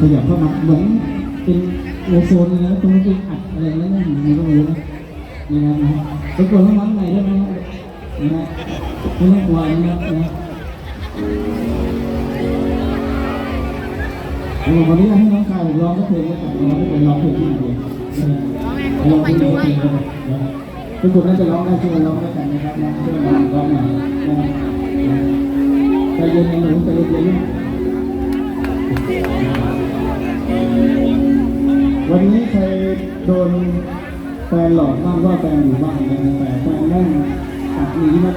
ขยับเข้ามาเหมือนเป็นโอโซนเลยนะตรงนี้เป็นอัดอะไรนั่นนั่นนี่ก็ไม่รู้นะนี่นะนะรบกวนน้องๆหน่อยได้ไหมครับนะฮะไม่ต้องกลัวนะครับนะเดี๋ยววันนี้ให้น้องชายร้องก็เพลงแล้วกันร้องไม่เป็นร้องเพลงที่เดียวนะร้องเพลงดียวนะทุกคนน่าจะร้องได้ช่วยร้องด้วยกันนะครับนะช่วยร้องร้องหน่อยนะใจเย็นๆหนูใจเย็นๆ วันนี้ใครโดนแฟนหลอกบ้างว่าแฟนอยู่บ้านนะแต่แฟนนั่งตัดหนีมา